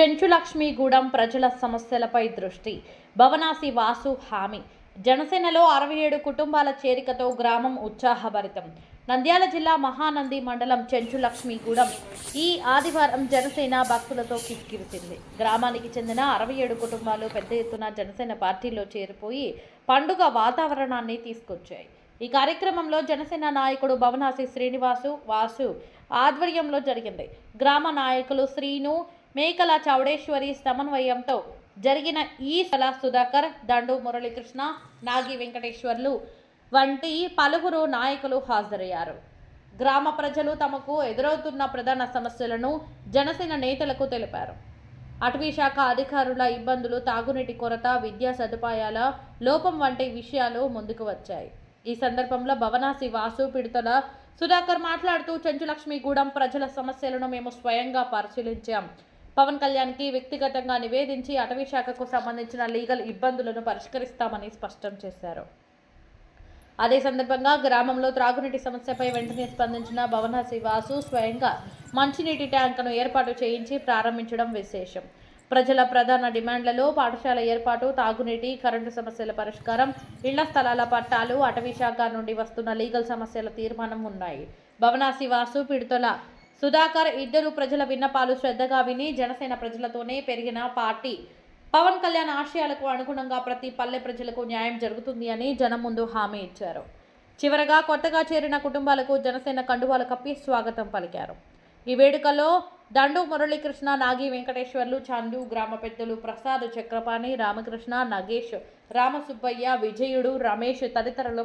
చెంచులక్ష్మిగూడెం ప్రజల సమస్యలపై దృష్టి. భవనాసి వాసు హామీ. జనసేనలో అరవై ఏడు కుటుంబాల చేరికతో గ్రామం ఉత్సాహభరితం. నంద్యాల జిల్లా మహానంది మండలం చెంచులక్ష్మిగూడెం. ఈ ఆదివారం జనసేన భక్తులతో కిక్కిరిసింది. గ్రామానికి చెందిన అరవై ఏడు కుటుంబాలు పెద్ద ఎత్తున జనసేన పార్టీలో చేరిపోయి పండుగ వాతావరణాన్ని తీసుకొచ్చాయి. ఈ కార్యక్రమంలో జనసేన నాయకుడు భవనాసి శ్రీనివాసు వాసు ఆధ్వర్యంలో జరిగింది. గ్రామ నాయకులు శ్రీను మేకల చౌడేశ్వరి సమన్వయంతో జరిగిన ఈ సల సుధాకర్ దండు మురళీకృష్ణ నాగి వెంకటేశ్వర్లు వంటి పలువురు నాయకులు హాజరయ్యారు. గ్రామ ప్రజలు తమకు ఎదురవుతున్న ప్రధాన సమస్యలను జనసేన నేతలకు తెలిపారు. అటవీ శాఖ అధికారుల ఇబ్బందులు తాగునీటి కొరత విద్యా సదుపాయాల లోపం వంటి విషయాలు ముందుకు వచ్చాయి. ఈ సందర్భంలో భవనాసి వాసు పిడతల సుధాకర్ మాట్లాడుతూ చెంచులక్ష్మిగూడెం ప్రజల సమస్యలను మేము స్వయంగా పరిశీలించాం. పవన్ కళ్యాణ్కి వ్యక్తిగతంగా నివేదించి అటవీ శాఖకు సంబంధించిన లీగల్ ఇబ్బందులను పరిష్కరిస్తామని స్పష్టం చేశారు. అదే సందర్భంగా గ్రామంలో త్రాగునీటి సమస్యపై వెంటనే స్పందించిన భవన శివాసు స్వయంగా మంచినీటి ట్యాంకును ఏర్పాటు చేయించి ప్రారంభించడం విశేషం. ప్రజల ప్రధాన డిమాండ్లలో పాఠశాల ఏర్పాటు తాగునీటి కరెంటు సమస్యల పరిష్కారం ఇళ్ళ స్థలాల పట్టాలు అటవీ శాఖ నుండి వస్తున్న లీగల్ సమస్యల తీర్మానం ఉన్నాయి. భవనాసి వాసు పిడుతల సుధాకర్ ఇద్దరు ప్రజల విన్నపాలు శ్రద్ధగా విని జనసేన ప్రజలతోనే పెరిగిన పార్టీ. పవన్ కళ్యాణ్ ఆశయాలకు అనుగుణంగా ప్రతి పల్లె ప్రజలకు న్యాయం జరుగుతుంది అని జనం ముందు హామీ ఇచ్చారు. చివరగా కొత్తగా చేరిన కుటుంబాలకు జనసేన కండువాలు కప్పి స్వాగతం పలికారు. ఈ వేడుకలో దండు మురళీకృష్ణ నాగి వెంకటేశ్వర్లు చందు గ్రామ పెద్దలు ప్రసాద్ చక్రపాణి రామకృష్ణ నగేష్ రామసుబ్బయ్య విజయుడు రమేష్ తదితరులు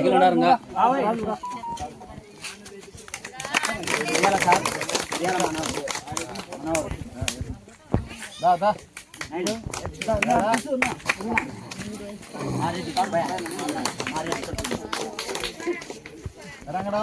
ఉన్నారుగా దా దా రంగడా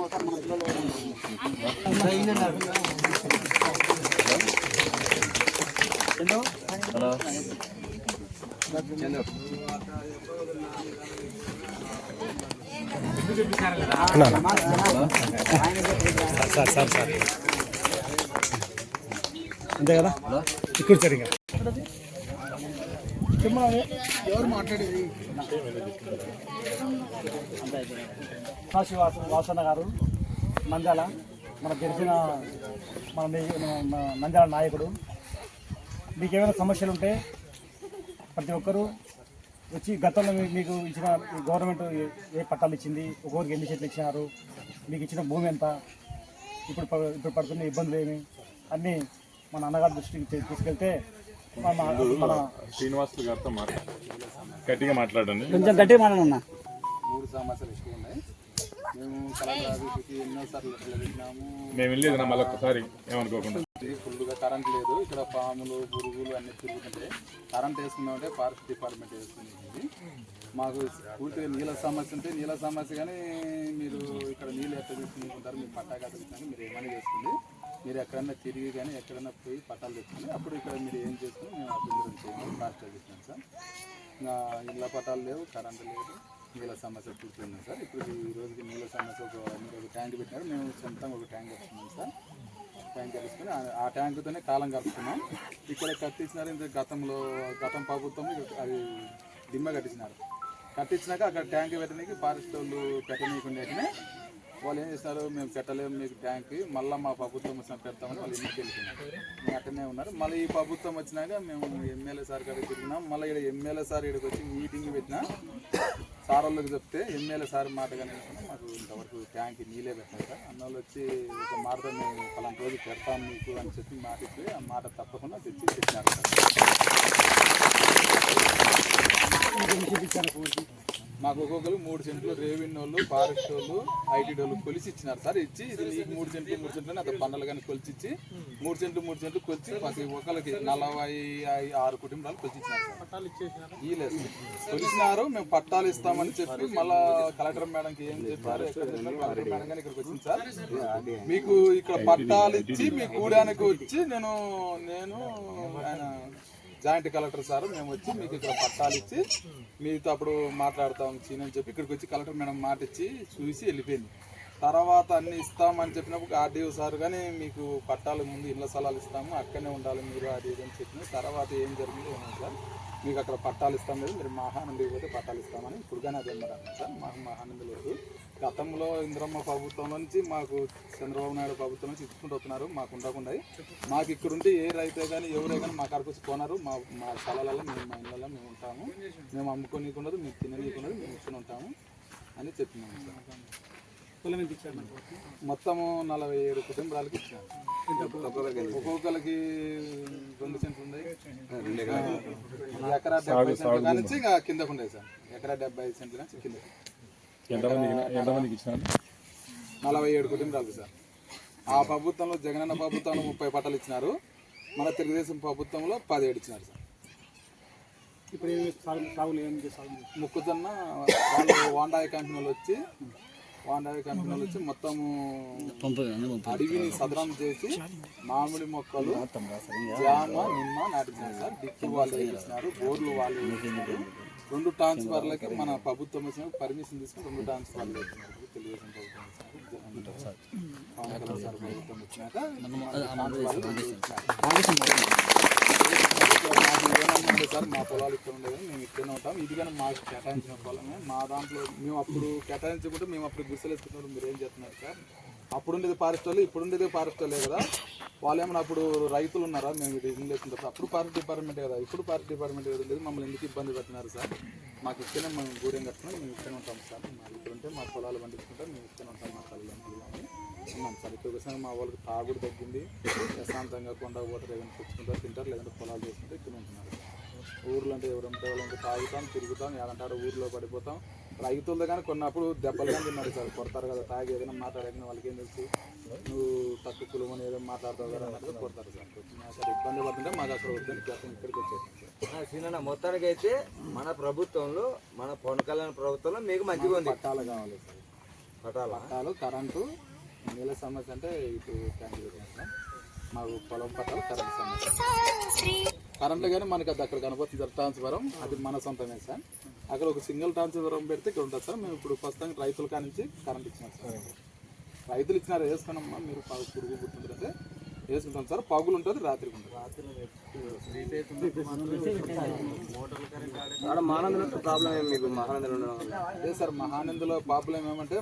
సార్ సార్ సార్ అంతే కదా ఇక్కడ సార్ ఇంకా ఎవరు మాట్లాడేది శ్రీవాస వాసన్న గారు మంజాల మన గెలిచిన మన ని- నంద్యాల నాయకుడు మీకు ఏమైనా సమస్యలు ఉంటే ప్రతి ఒక్కరూ వచ్చి గతంలో మీకు ఇచ్చిన గవర్నమెంట్ ఏ- పట్టాలు ఇచ్చింది? ఒక్కొక్కరికి ఎన్ని చెట్లు ఇచ్చినారు? మీకు ఇచ్చిన భూమి ఎంత? ఇప్పుడు ప- ఇప్పుడు పడుతున్న ఇబ్బందులు ఏమి? అన్నీ మన అన్నగారి దృష్టికి తీసుకెళ్తే మన శ్రీనివాసులు గారితో మాట్లాడండి. కొంచెం గట్టిగా మాట్లాడన్నా మూడు ఉన్నాయి మేము కలెక్టర్ ఆఫీస్కి ఎన్నోసార్లు లెటర్లు పెట్టినాము మేము వెళ్ళేది నా మళ్ళీ ఒక్కసారి ఏమనుకోకుండా. ఫుల్గా కరెంట్ లేదు. ఇక్కడ పాములు పురుగులు అన్ని తిరుగుతుంటాయి కరెంట్ వేసుకున్నామంటే ఫారెస్ట్ డిపార్ట్మెంట్ వేసుకునేది. మాకు పూర్తిగా నీళ్ళ సమస్య ఉంటే నీళ్ళ సమస్య కానీ మీరు ఇక్కడ నీళ్ళు ఎట్లా తీసుకుంటారు మీరు పట్టా కట్టించాలి మీరు ఏమైనా చేసుకోండి. మీరు ఎక్కడన్నా తిరిగి కానీ ఎక్కడన్నా పోయి పట్టాలు తెచ్చుకొని అప్పుడు ఇక్కడ మీరు ఏం చేసుకుని మేము అభ్యంతరం చేయాలి ఫారెస్ట్ ఇస్తాం సార్. ఇంకా ఇళ్ళ పట్టాలు లేవు కరెంటు లేదు. నీళ్ళ సమస్య పూర్తి సార్. ఇప్పుడు ఈ రోజుకి నీళ్ళ సమస్య ఒక మీరు ఒక ట్యాంక్ పెట్టినారు మేము సొంతంగా ఒక ట్యాంక్ వస్తున్నాం సార్. ట్యాంక్ కలుసుకుని ఆ- ట్యాంకుతోనే కాలం కలుపుకున్నాం ఇక్కడ కట్టించినారు ఇంత గతంలో గతం ప్రభుత్వం అది దిమ్మ కట్టించినారు. కట్టించినాక అక్కడ ట్యాంక్ పెట్టడానికి ఫారెస్ట్ వాళ్ళు పెట్టనీయకుండా వాళ్ళు ఏం చేస్తున్నారు మేము పెట్టలేము మీకు ట్యాంక్. మళ్ళీ మా ప్రభుత్వం వచ్చిన పెడతామని వాళ్ళు ఇంటికి వెళ్ళిపోయినారు. మేము అట్టనే ఉన్నారు. మళ్ళీ ఈ ప్రభుత్వం వచ్చినాక మేము ఎమ్మెల్యే సార్ కాడికి తిరిగినాం. మళ్ళీ ఇక్కడ ఎమ్మెల్యే సార్ ఇక్కడికి వచ్చి మీటింగ్ పెట్టినా సార్ వాళ్ళకి చెప్తే ఎమ్మెల్యే సార్ మాట కానీ మాకు ఇంతవరకు ట్యాంక్ నీళ్ళే పెట్టారు. సార్ అన్న వచ్చి ఒక మాట మేము పలాంటి రోజు పెడతాం మీకు అని చెప్పి మాట ఇచ్చి ఆ మాట తప్పకుండా తెచ్చి పెట్టినారు సార్. మాకు ఒక్కొక్కరు మూడు సెంట్లు రెవెన్యూ వాళ్ళు ఫారెస్ట్ వాళ్ళు ఐటీ వాళ్ళు కొలిసి ఇచ్చినారు సార్. ఇచ్చి ఇది నీకు మూడు సెంట్లు మూడు సెంట్లు అతను పన్నెలు కానీ కొలిచి ఇచ్చి మూడు సెంట్లు మూడు సెంట్లు కొలిచి ప్రతి ఒక్కరికి నలభై ఆరు కుటుంబాలు కొలిచి ఇచ్చినారు సార్ ఈ లేదు కొలిసినారు మేము పట్టాలు ఇస్తామని చెప్పి మళ్ళా కలెక్టర్ మేడంకి ఏం చెప్పారు ఎక్కడ చెప్పారు? కలెక్టర్ మేడం కానీ ఇక్కడికి వచ్చింది సార్. మీకు ఇక్కడ పట్టాలు ఇచ్చి మీ కూడానికి వచ్చి నేను నేను ఆయన జాయింట్ కలెక్టర్ సార్ మేము వచ్చి మీకు ఇక్కడ పట్టాలు ఇచ్చి మీతో అప్పుడు మాట్లాడతాం సీన్ అని చెప్పి ఇక్కడికి వచ్చి కలెక్టర్ మేడం మాట ఇచ్చి చూసి వెళ్ళిపోయింది. తర్వాత అన్ని ఇస్తామని చెప్పినప్పుడు ఆర్డీఓ సార్ కానీ మీకు పట్టాలు ముందు ఇళ్ళ స్థలాలు ఇస్తాము అక్కడనే ఉండాలి మీరు అది ఏదని అని చెప్పిన తర్వాత ఏం జరిగిందో ఏమో సార్ మీకు అక్కడ పట్టాలు ఇస్తాం లేదు మీరు మహానంది పోతే పట్టాలు ఇస్తామని ఇప్పుడు కానీ అదే అన్నారు సార్ మాకు మహానంది లేదు. గతంలో ఇంద్రమ్మ ప్రభుత్వం నుంచి మాకు చంద్రబాబు నాయుడు ప్రభుత్వం నుంచి ఇచ్చుకుంటూ వస్తున్నారు మాకు ఉండకుండా మాకు ఇక్కడ ఉంటే ఏ రైతే కానీ ఎవరే కానీ మా కాడికి వచ్చి పోనారు. మా మా స్థలాలలో మేము మా ఇళ్ళలో మేము ఉంటాము. మేము అమ్ముకోనీకున్నది మేము తిననీకున్నది మేము ఇచ్చుకుని ఉంటాము అని చెప్పినాము మొత్తము నలభై ఏడు కుటుంబాలకి ఒక్కొక్కరికి రెండు సెంట్లు ఉన్నాయి. ఎకరా డెబ్బై సెంట్లు కానీ ఇంకా కిందకు ఉన్నాయి సార్. ఎకరా డెబ్బై ఐదు సెంట్లు నుంచి కింద ఎంతమందికి ఎంతమందికి ఇచ్చినారు? నలభై ఏడు కుటుంబాలు సార్. ఆ ప్రభుత్వంలో జగనన్న ప్రభుత్వంలో ముప్పై పట్టాలు ఇచ్చినారు. మన తెలుగుదేశం ప్రభుత్వంలో పదిహేడు ఇచ్చినారు సార్. ఇప్పుడు మొక్కజొన్న వాళ్ళు వాండాయ కంపెనీ వాళ్ళు వచ్చి వాండాయ కంపెనీ వాళ్ళు వచ్చి మొత్తము అడవిని సదరం చేసి మామిడి మొక్కలు జామ నిమ్మ నాటించారు సార్. డిక్కి వాళ్ళు వేసినారు బోర్లు వాళ్ళు వేసినారు రెండు ట్రాన్స్ఫర్లకి మన ప్రభుత్వం వచ్చిన పర్మిషన్ తీసుకుని రెండు ట్రాన్స్ఫర్లు వేసినారు తెలుగుదేశం ప్రభుత్వం సార్ వచ్చినాక సార్ మా పొలాలు ఇక్కడ ఉండేది మేము ఇక్కడనే ఉంటాం. ఇది కానీ మాకు కేటాయించిన పొలమే మా దాంట్లో మేము అప్పుడు కేటాయించకుండా మేము అప్పుడు గుర్తులు వేసుకుంటున్నాం మీరు ఏం చేస్తున్నారు సార్? అప్పుడు ఉండేది ఫారెస్ట్ వాళ్ళు ఇప్పుడు ఉండేది ఫారెస్ట్ వాళ్ళే కదా. వాళ్ళు ఏమన్నా అప్పుడు రైతులు ఉన్నారా? మేము ఇది ఇల్లు అప్పుడు ఫారెస్ట్ డిపార్ట్మెంట్ కదా. ఇప్పుడు ఫారెస్ట్ డిపార్ట్మెంట్ ఏదో లేదు. మమ్మల్ని ఎందుకు ఇబ్బంది పెట్టినారు సార్? మాకు ఇక్కడనే మేము గూడెం కట్టుకుని మేము ఇక్కడే ఉంటాం సార్. మాకు ఇక్కడ ఉంటే మా పొలాలు పండించుకుంటాం. మేము ఇక్కడే ఉంటాం మా తల్లిదండ్రులు ఉన్నాం సార్. ఇప్పుడు ఒకసారి మా వాళ్ళకి తాగుడు తగ్గింది. ప్రశాంతంగా కొండ ఓటర్ ఏదైనా తెచ్చుకుంటారు తింటారు. లేదంటే పొలాలు చేసుకుంటే ఇక్కడ ఉంటున్నారు. ఊర్లో అంటే ఎవరంటే వాళ్ళంటే తాగుతాం తిరుగుతాం. ఏదంటారు ఆడ ఊర్లో పడిపోతాం. రైతులతో కానీ కొన్నప్పుడు దెబ్బలు కానీ తిన్నారు సార్. కొడతారు కదా తాగి ఏదైనా మాట్లాడకుండా వాళ్ళకి ఏం తెలుసు? నువ్వు తక్కువ కులమని ఏదో మాట్లాడతావు కదా అన్నట్టు కొడతారు సార్. అక్కడ ఇబ్బంది పడుతుంటే మాకు అక్కడ వద్దని గతం ఇక్కడికి వచ్చేసాం సార్. సీనన్న మొత్తానికి అయితే మన ప్రభుత్వంలో మన పవన్ కళ్యాణ్ ప్రభుత్వంలో మీకు మంచిగా ఉంది. పట్టాలు కావాలి సార్. పటాల పట్టాలు కరెంటు నీళ్ళ సమస్య అంటే ఇటు ట్యాంక్ పెట్టాం సార్ మాకు పొలం పట్టాలు కరెంట్ సమస్య. కరెంట్ కానీ మనకి అది అక్కడ కనపడుతుంది సార్ ట్రాన్స్ఫారం. అది మన సొంతమే సార్. అక్కడ ఒక సింగిల్ ట్రాన్స్ఫారం పెడితే ఇక్కడ ఉంటుంది సార్. మేము ఇప్పుడు ప్రస్తుతానికి రైతుల కానించి కరెంట్ ఇచ్చినాం సార్. రైతులు ఇచ్చినారు వేసుకున్నామ్మా మీరు పురుగు పుట్టిందంటే వేసుకుంటాం సార్. పగులు ఉంటుంది రాత్రికి ఉంటుంది. మహానందం ప్రాబ్లం ఏమి మీకు? మహానందం ఉండడం వల్ల? అదే సార్ మహానందులో ప్రాబ్లం ఏమంటే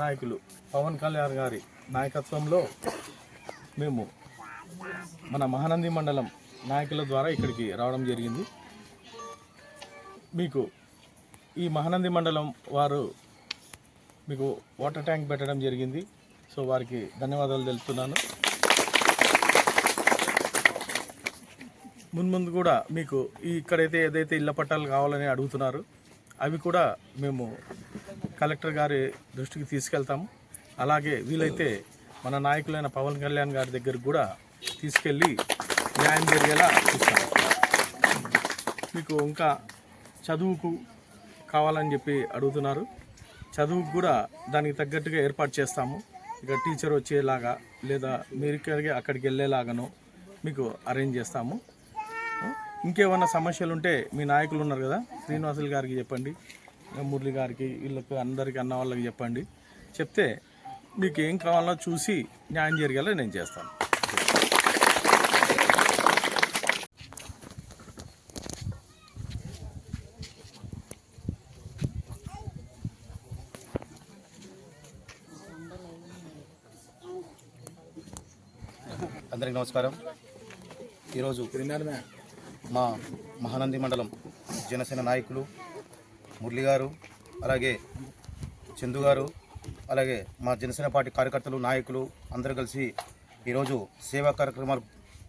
నాయకులు పవన్ కళ్యాణ్ గారి నాయకత్వంలో మేము మన మహానంది మండలం నాయకుల ద్వారా ఇక్కడికి రావడం జరిగింది. మీకు ఈ మహానంది మండలం వారు మీకు వాటర్ ట్యాంక్ పెట్టడం జరిగింది. సో వారికి ధన్యవాదాలు తెలుపుతున్నాను. మున్ముందు కూడా మీకు ఈ ఇక్కడైతే ఏదైతే ఇళ్ళ పట్టాలు కావాలని అడుగుతున్నారు అవి కూడా మేము కలెక్టర్ గారి దృష్టికి తీసుకెళ్తాము. అలాగే వీలైతే మన నాయకులైన పవన్ కళ్యాణ్ గారి దగ్గర కూడా తీసుకెళ్ళి న్యాయం జరిగేలా చూస్తాము. మీకు ఇంకా చదువుకు కావాలని చెప్పి అడుగుతున్నారు. చదువుకు కూడా దానికి తగ్గట్టుగా ఏర్పాటు చేస్తాము. ఇక టీచర్ వచ్చేలాగా లేదా మీరు ఇక్కడికి అక్కడికి వెళ్ళేలాగాను మీకు అరేంజ్ చేస్తాము. ఇంకేమన్నా సమస్యలు ఉంటే మీ నాయకులు ఉన్నారు కదా శ్రీనివాసులు గారికి చెప్పండి మురళి గారికి వీళ్ళకి అందరికి అన్న వాళ్ళకి చెప్పండి. చెప్తే మీకు ఏం కావాలో చూసి న్యాయం జరిగేలా నేను చేస్తాను. అందరికి నమస్కారం. ఈరోజు మా మహానంది మండలం జనసేన నాయకులు మురళి గారు అలాగే చందు గారు అలాగే మా జనసేన పార్టీ కార్యకర్తలు నాయకులు అందరూ కలిసి ఈరోజు సేవా కార్యక్రమాలు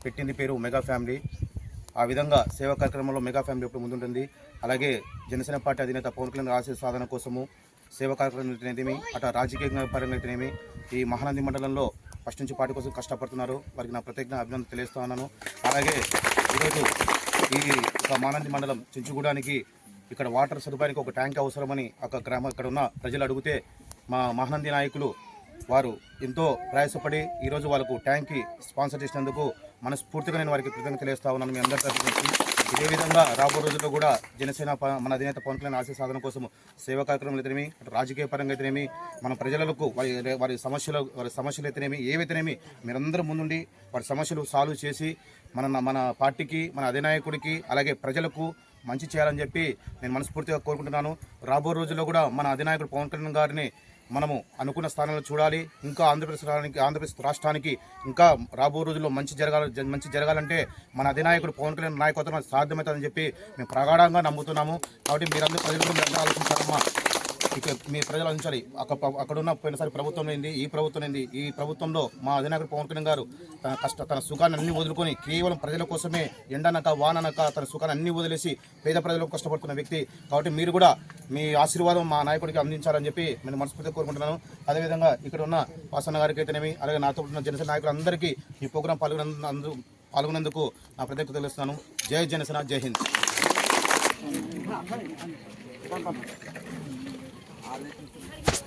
పెట్టింది పేరు మెగా ఫ్యామిలీ. ఆ విధంగా సేవా కార్యక్రమంలో మెగా ఫ్యామిలీ ఎప్పుడు ముందుంటుంది. అలాగే జనసేన పార్టీ అధినేత పవన్ కళ్యాణ్ ఆశయ సాధన కోసము సేవా కార్యక్రమం అయితేనేమి అటు రాజకీయ పరంగా అయితేనేమి ఈ మహానంది మండలంలో ఫస్ట్ నుంచి పార్టీ కోసం కష్టపడుతున్నారు. వారికి నా ప్రత్యేక అభినందన తెలియజేస్తా ఉన్నాను. అలాగే ఈరోజు ఈ ఒక మానంది మండలం చించుగూడానికి ఇక్కడ వాటర్ సదుపాయానికి ఒక ట్యాంక్ అవసరమని ఒక గ్రామ ఇక్కడ ఉన్న ప్రజలు అడిగితే మా మహానంది నాయకులు వారు ఎంతో ప్రయాసపడి ఈరోజు వాళ్ళకు ట్యాంక్కి స్పాన్సర్ చేసినందుకు మనస్ఫూర్తిగా నేను వారికి కృతజ్ఞత తెలియస్తా ఉన్నాను మీ అందరి తరఫు నుంచి. ఇదే విధంగా రాబో రోజుల్లో కూడా జనసేన ప- మన అధినేత పవన్ కళ్యాణ్ ఆశయ సాధన కోసం సేవా కార్యక్రమాలు అయితేనేమి రాజకీయ పరంగా అయితేనేమి మన ప్రజలకు వారి వారి సమస్యలు వారి సమస్యలు అయితేనేమి ఏవైతేనేమి మీరందరూ ముందుండి వారి సమస్యలు సాల్వ్ చేసి మన మన పార్టీకి మన అధినాయకుడికి అలాగే ప్రజలకు మంచి చేయాలని చెప్పి నేను మనస్ఫూర్తిగా కోరుకుంటున్నాను. రాబో రోజుల్లో కూడా మన అధినాయకుడు పవన్ కళ్యాణ్ గారిని మనము అనుకున్న స్థానంలో చూడాలి. ఇంకా ఆంధ్రప్రదేశ్ రాష్ట్రానికి ఆంధ్రప్రదేశ్ రాష్ట్రానికి ఇంకా రాబో రోజుల్లో మంచి జరగాలి మంచి జరగాలంటే మన అధినాయకుడు పవన్ కళ్యాణ్ నాయకత్వం సాధ్యమవుతుందని చెప్పి మేము ప్రగాఢంగా నమ్ముతున్నాము. కాబట్టి మీరందరూ ప్రజలు ఆలోచించారమ్మా. ఇక మీ ప్రజలు అందించాలి. అక్కడ అక్కడున్న పోయినసారి ప్రభుత్వం ఏంది ఈ ప్రభుత్వం ఏంది ఈ ప్రభుత్వంలో మా అధినాయకుడు పవన్ కళ్యాణ్ గారు తన కష్ట తన సుఖాన్ని అన్ని వదులుకొని కేవలం ప్రజల కోసమే ఎండనక వాననక తన సుఖాన్ని అన్ని వదిలేసి పేద ప్రజలకు కష్టపడుతున్న వ్యక్తి. కాబట్టి మీరు కూడా మీ ఆశీర్వాదం మా నాయకుడికి అందించాలని చెప్పి నేను మనస్ఫూర్తిగా కోరుకుంటున్నాను. అదేవిధంగా ఇక్కడ ఉన్న వాసన్న గారికి అయితేనేమి అలాగే నాతో ఉన్న జనసేన నాయకులందరికీ ఈ ప్రోగ్రాం పాల్గొనందు పాల్గొన్నందుకు నా ప్రత్యేకత తెలుస్తున్నాను. జై జనసేన జై హింద్.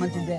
మంచిదే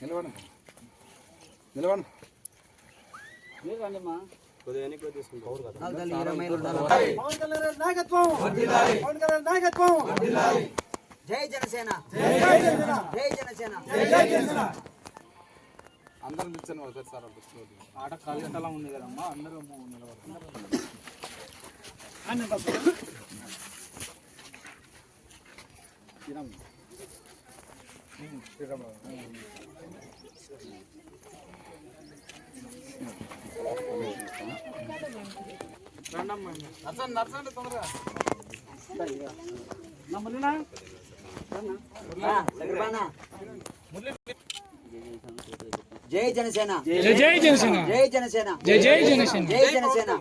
నిలబడండి నిలబడండి జై జనసేన జై జనసేన అందరం నిల్చొని ఒకసారి సార్ కూర్చోండి. ఆడ కాలు ఉంది కదమ్మా అందరూ నిలబడతారు నచ్చండి నచ్చండి తొందరగా జై జనసేన జై జనసేన జై జనసేన జై జై జనసేన జై జనసేన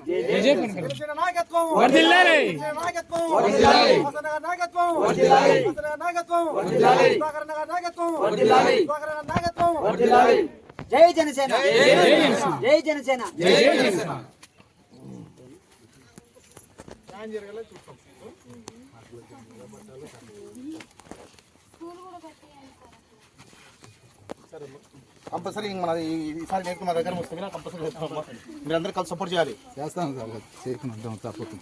జై జై జై జనసేన జై జనసేన కంపల్సరీ మన ఈ- ఈసారి నేర్చుకున్న మా దగ్గర వస్తే కంపల్సరీ మీరందరూ కలిసి సపోర్ట్ చేయాలి చేస్తాను సార్ అర్థం తప్పకుండా